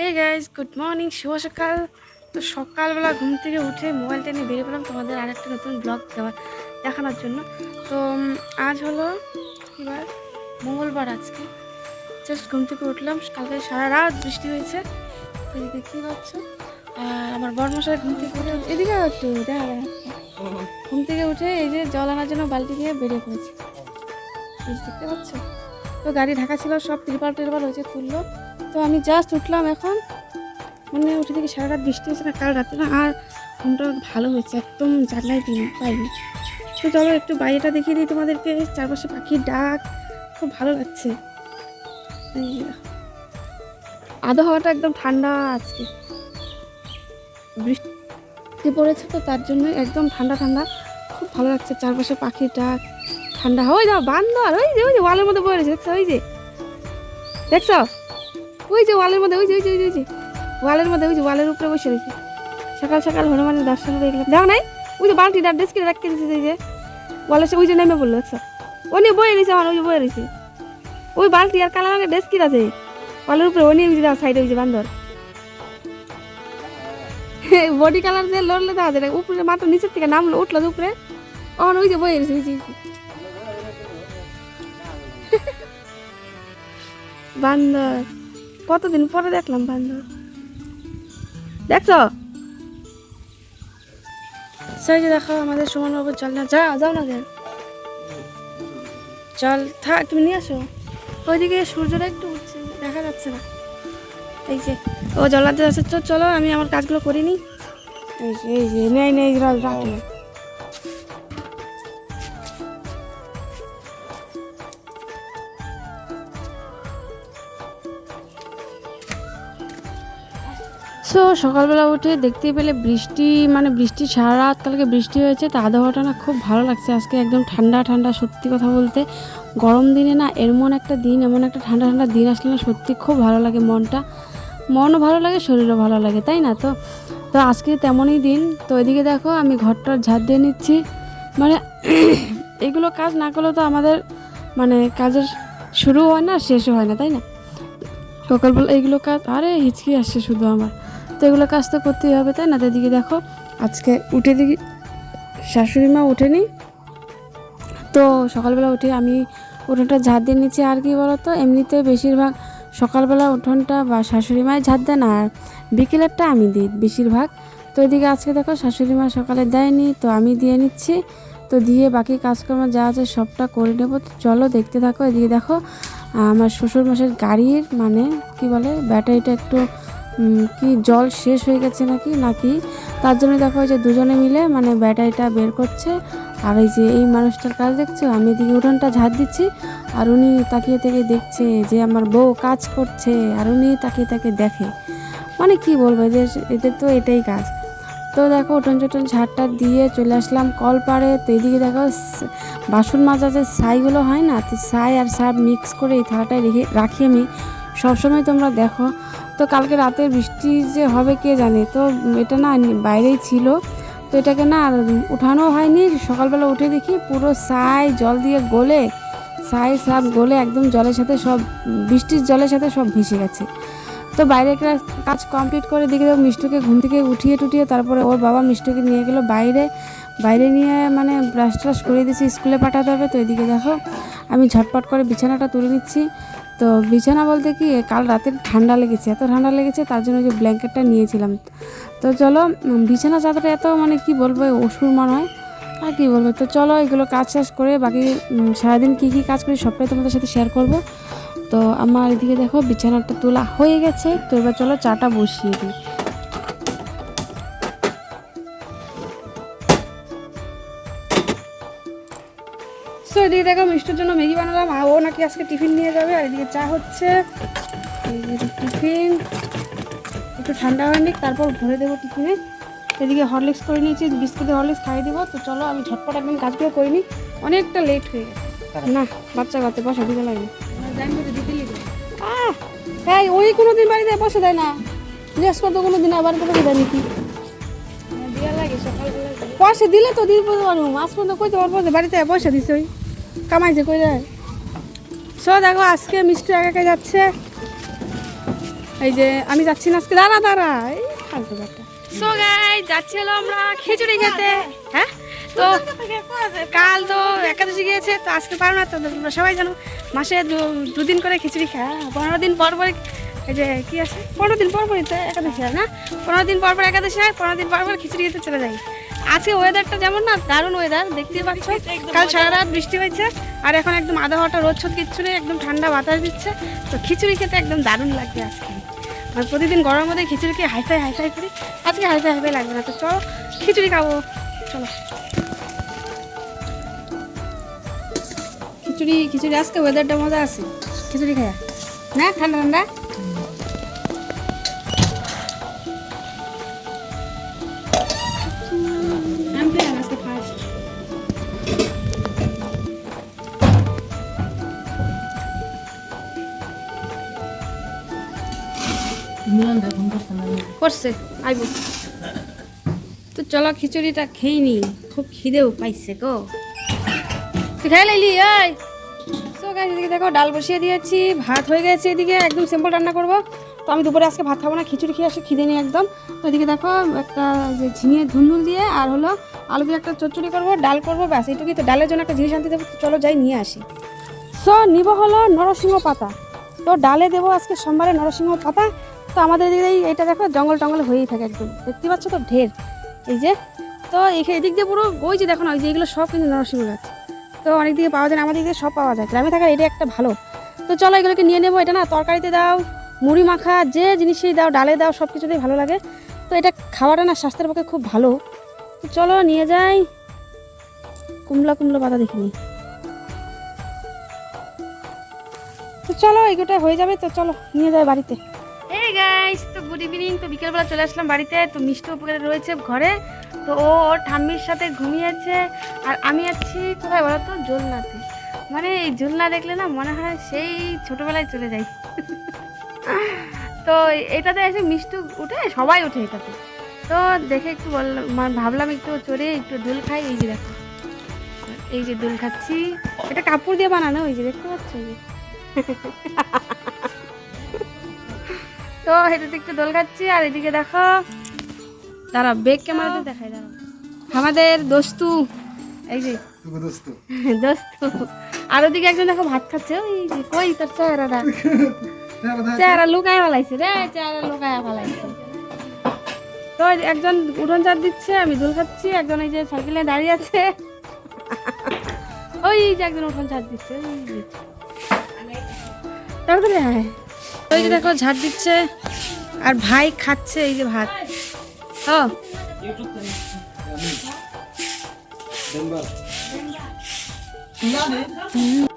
হে guys good morning শুভ সকাল। তো সকালবেলা ঘুম থেকে উঠে মোবাইলটা নিয়ে বেরিয়ে পড়লাম। তোমাদের আর একটা নতুন ব্লগ দেওয়ার দেখানোর জন্য। তো আজ হলো এবার মঙ্গলবার আজকে। জাস্ট ঘুম থেকে উঠলাম। কালকে সারা রাত বৃষ্টি হয়েছে। দেখতেই পাচ্ছ। আর আমার বর্মশাই ঘুম থেকে উঠে এদিকে একটু, দেখা। ঘুম থেকে উঠে এই যে জল আনার জন্য বালতি দিয়ে বেরিয়ে পড়েছে। দেখতে পাচ্ছ? তো গাড়ি ঢাকা ছিল, সব ত্রিপাল টিরপাল হয়েছে, তুললো। তো আমি জাস্ট উঠলাম এখন। মানে উঠে থেকে সারা রাত বৃষ্টি হয়েছে না, কাল রাতে না, আর ঘুমটা ভালো হয়েছে, একদম জানলায় দিন পাইনি তো চলো একটু বাইরেটা দেখিয়ে দিই তোমাদেরকে, চারপাশে পাখির ডাক, খুব ভালো লাগছে। দেখো। আবহাওয়াটা একদম ঠান্ডা আজকে। বৃষ্টি পড়েছে তো, তার জন্য একদম ঠান্ডা ঠান্ডা, খুব ভালো লাগছে চারপাশে পাখির ডাক, ঠান্ডা ওই যাও বান্দর, ওই যে ওই যে, ওয়ালের মধ্যে রয়েছে, দেখছ, ওই যে। দেখছ? ওই যে ওয়ালের মধ্যে ওই যে ওই যে ওই যে, যে। ওয়ালের মধ্যে ওই যে ওয়ালের উপরে বসে রয়েছে। সকাল সকাল হনুমানের দর্শন দেখলাম। যাও নাই? ওই যে বালতিটা ডেস্কে রাখতে দিয়েছে যে। ওয়ালের ওই যে নেমে বলল দেখছ? ও নিয়ে বয়ে রয়েছে আমার ওই যে বয়ে রয়েছে। ওই বালতি আর কালা রঙের ডেস্কির আছে। ওয়ালের উপরে ও নিয়ে যে সাইডে ওই যে বান্দর। বডি কালার দিয়ে লড়লে দেখা যায় উপরে মাত্র নিচের থেকে নামলো উঠল উপরে। অন ওই যে বয়ে রয়েছে ওই যে। বান্দর। কতদিন পরে দেখলাম বান্দর দেখছ সেই যে দেখো আমাদের সুমন বাবু চল না যা যাও না কেন চল থাক তুমি নিয়ে আসো ওইদিকে সূর্যটা একটু উঠছে দেখা যাচ্ছে না এই যে ও জলাতে তো চলো আমি আমার কাজগুলো করিনি এই নেই নেই রাখল সো সকালবেলা উঠে দেখতে পেলে বৃষ্টি মানে বৃষ্টি সারা রাত কালকে বৃষ্টি হয়েছে, তা আবহাওয়াটা না খুব ভালো লাগছে। আজকে একদম ঠান্ডা ঠান্ডা সত্যি কথা বলতে। গরম দিনে না এমন একটা দিন, এমন একটা ঠান্ডা ঠান্ডা দিন আসলে না সত্যি খুব ভালো লাগে মনটা। মনও ভালো লাগে, শরীরও ভালো লাগে, তাই না? তো তো আজকে তেমনই দিন। তো এদিকে দেখো, আমি ঘরটার ঝাড় দিয়ে নিচ্ছি। মানে এগুলো কাজ না করলে তো আমাদের মানে কাজের শুরু হয় না, শেষও হয় না, তাই না? সকালবেলা এইগুলো কাজ, আরে হিচকি আসছে শুধু আমার। তো এগুলো কাজ তো করতেই হবে, তাই না? তো এদিকে দেখো, আজকে উঠে দেখি, শাশুড়ি মা ওঠেনি। তো সকালবেলা উঠে আমি উঠোনটা ঝাড় দিয়ে নিচ্ছি, আর কি বলতো? এমনিতে বেশিরভাগ সকালবেলা উঠোনটা বা শাশুড়ি মায়ের ঝাড় দেন, আর বিকেলেরটা আমি দিই বেশিরভাগ। তো এদিকে আজকে দেখো, শাশুড়ি মা সকালে দেয়নি, তো আমি দিয়ে নিচ্ছি। তো দিয়ে বাকি কাজকর্ম যা আছে সবটা করে নেব। তো চলো দেখতে থাকো, এদিকে দেখো, আমার শ্বশুর মাসের গাড়ির মানে কি বলে, ব্যাটারিটা একটু কি জল শেষ হয়ে গেছে নাকি নাকি? তার জন্য দেখো যে দুজনে মিলে মানে ব্যাটারিটা বের করছে। আর এই যে এই মানুষটার কাজ দেখছ? আমি এদিকে উঠোনটা ঝাড় দিচ্ছি, আর উনি তাকিয়ে থেকে দেখছে যে আমার বউ কাজ করছে, আর উনি তাকিয়ে তাকে দেখে। মানে কি বলব, এদের এদের তো এটাই কাজ। তো দেখো উঠোন চুটন ঝাড়টা দিয়ে চলে আসলাম কল পাড়ে তো এদিকে দেখো বাসন মাজা যে ছাইগুলো হয় না, তো ছাই আর সার মিক্স করে এই থালাটায় রেখে, রাখি আমি। সবসময় তোমরা দেখো। তো কালকে রাতে বৃষ্টি যে হবে কে জানে? তো এটা না বাইরেই ছিল। তো এটাকে না উঠানো হয়নি। সকালবেলা উঠে দেখি পুরো ছাই জল দিয়ে গলে, ছাই সাপ গলে একদম জলের সাথে সব বৃষ্টির জলের সাথে সব ভেসে গেছে। তো বাইরে একটা কাজ কমপ্লিট করে দেখো মিষ্টুকে ঘুম থেকে উঠিয়ে টুটিয়ে তারপরে ওর বাবা মিষ্টুকে নিয়ে গেলো বাইরে। বাইরে নিয়ে মানে ব্রাশ ট্রাশ করে দিয়েছি, স্কুলে পাঠাতে হবে। তো এদিকে দেখো, আমি ঝটপট করে বিছানাটা তুলে নিচ্ছি। তো বিছানা বলতে কি, কাল রাতের ঠান্ডা লেগেছে, এত ঠান্ডা লেগেছে, তার জন্য যে ব্ল্যাঙ্কেটটা নিয়েছিলাম। তো চলো বিছানা চাদরটা এত মানে কি বলব অসুর মনে হয়। আর কী বলব, তো চলো এগুলো কাজ শেষ করে বাকি সারাদিন কী কী কাজ করি সবটাই তোমাদের সাথে শেয়ার করব। তো আমার এদিকে দেখো, বিছানাটা তোলা হয়ে গেছে, তো এবার চলো চাটা বসিয়ে দিই। সো এদিকে দেখো মিষ্টির জন্য ম্যাগি বানালাম। আর ও নাকি আজকে টিফিন নিয়ে যাবে। আর এদিকে চা হচ্ছে। টিফিন। একটু ঠান্ডা হয়নি তারপর ভরে দেবো টিফিনে। এদিকে হরলিক্স করে নিয়েছি বিস্কুটে হরলিক্স খাইয়ে দেবো। তো চলো আমি ঝটপট একদম কাজগুলো করিনি অনেকটা লেট হয়ে গেছে। না বাচ্চা কাছে বসা দিতে লাগে হ্যাঁ ওই কোনো দিন বাড়িতে বসে দেয় না। জিজ্ঞেস করতো কোনো দিন আবার বসে দেয় নাকি? পয়সা দিলে তো বলতে পারব মাছ পর্যন্ত কইতে পারব যে বাড়িতে পয়সা দিছে ওই। কামাইছে কই যায় সো দেখো, আজকে মিষ্টি একা একা যাচ্ছে। এই যে, আমি যাচ্ছি না আজকে। দাঁড়া দাঁড়া। এই ফালতু ব্যাপারটা সো গাই যাচ্ছি আমরা খিচুড়ি খেতে। হ্যাঁ? তো কাল তো একাদশী গিয়েছে, তো আজকে পারো না, তো সবাই জানো, মাসে দুদিন করে খিচুড়ি খায়। পনেরো দিন পর পর এই যে, কি আছে? পনেরো দিন পর পরই তো একাদশী হয় না? পনেরো দিন পর পর একাদশী হয়, পনেরো দিন পর পর খিচুড়ি খেতে চলে যাই। আজকে ওয়েদারটা যেমন না, দারুণ ওয়েদার দেখতেই পাচ্ছ। কাল সারা রাত বৃষ্টি হয়েছে, আর এখন একদম আধা ঘণ্টা রোদ ছোদ কিচ্ছু নেই, একদম ঠান্ডা বাতাস দিচ্ছে। তো খিচুড়ি খেতে একদম দারুণ লাগবে আজকে। আর প্রতিদিন গরমের মধ্যে খিচুড়ি খেয়ে হাইফাই হাইফাই করি। আজকে হাইফাই হাইফাই লাগবে না, তো চলো, খিচুড়ি খাব। চলো। খিচুড়ি খিচুড়ি, আজকে ওয়েদারটা মজা আছে। খিচুড়ি খায়া। না, ঠান্ডা ঠান্ডা? করছে আইব। তো চলো খিচুড়িটা খেয়ে নি, খুব খিদেও পাইছে গো। তুই খাই লাইলি, এই। দেখো, ডাল বসিয়ে দিয়েছি, ভাত হয়ে গেছে এদিকে, একদম সিম্পল রান্না করব। তো আমি দুপুরে আজকে ভাত খাব না, খিচুড়ি খেয়ে আসে, খিদে নেই একদম। তো এদিকে দেখো, একটা ঝিঙে ধুন্দুল দিয়ে আর হলো আলু দিয়ে একটা চচ্চড়ি করব, ডাল করব, ব্যাস, এইটুকুই তো ডালের জন্য একটা জিনিস আনতে দেবো চলো যাই, নিয়ে আসি। সো নিব হলো নরসিংহ পাতা। তো ডালে দেবো আজকে সোমবারে নরসিংহ পাতা। তো আমাদের এদিকে এইটা দেখো, জঙ্গল টঙ্গল হয়েই থাকে একদম। দেখতে পাচ্ছ তো ঢের। এই যে, তো এদিক দিয়ে পুরো ওই যে দেখো না, ওই যে এগুলো সব কিন্তু নরসিংহ গাছ। তো অনেক দিকে পাওয়া যায় আমাদের দিকে সব পাওয়া যায়। গ্রামে থাকার এটা একটা ভালো। তো চলো এগুলোকে নিয়ে নেব, এটা না তরকারিতে দাও, মুড়ি মাখা, যে জিনিসই দাও, ডালে দাও, সব কিছুতেই ভালো লাগে। তো এটা খাওয়াটা না স্বাস্থ্যের পক্ষে খুব ভালো। তো চলো নিয়ে যাই। কুমলা কুমলা পাতা দেখিনি তো চলো এগুলোটা হয়ে যাবে, তো চলো নিয়ে যাই বাড়িতে। গাইস তো গুড ইভিনিং তো বিকেলবেলা চলে আসলাম বাড়িতে, তো মিষ্টি উপকারে রয়েছে ঘরে, তো ও ওর ঠাম্মির সাথে ঘুমিয়েছে, আর আমি আছি কোথায় বলো তো জোলনাতে। মানে এই জোলনা দেখলে না মনে হয় সেই ছোটবেলায় চলে যাই। তো এটাতে এসে মিষ্টি উঠে, সবাই উঠে এটাতে। তো দেখে একটু বললাম ভাবলাম একটু চড়ে একটু দোল খাই, এই যে দেখো। এই যে দুল খাচ্ছি। এটা কাপড় দিয়ে বানানো, ওই যে দেখতে পাচ্ছ? তো এটাতে একটু দোল খাচ্ছি আর এদিকে দেখো। দাঁড়া বেগ ক্যামেরাতে দেখাই দাঁড়া আমাদের দোস্তু এই যে দোস্তু। আর ওদিকে একজন দেখো ভাত খাচ্ছে ওই যে কই তোর চেহারাটা? চেহারা লুকায় ফেলাইছে রে চেহারা লুকায় ফেলাইছে। তো একজন উঠোন চার দিচ্ছে আমি দোল খাচ্ছি একজন এই যে সাইকেলে দাঁড়িয়ে আছে। ওই যে একজন উঠোন ঝাড় দিচ্ছে। তাড়াতাড়ি আয় ওই যে দেখো ঝাড় দিচ্ছে। আর ভাই খাচ্ছে এই যে ভাত। ও। হুম।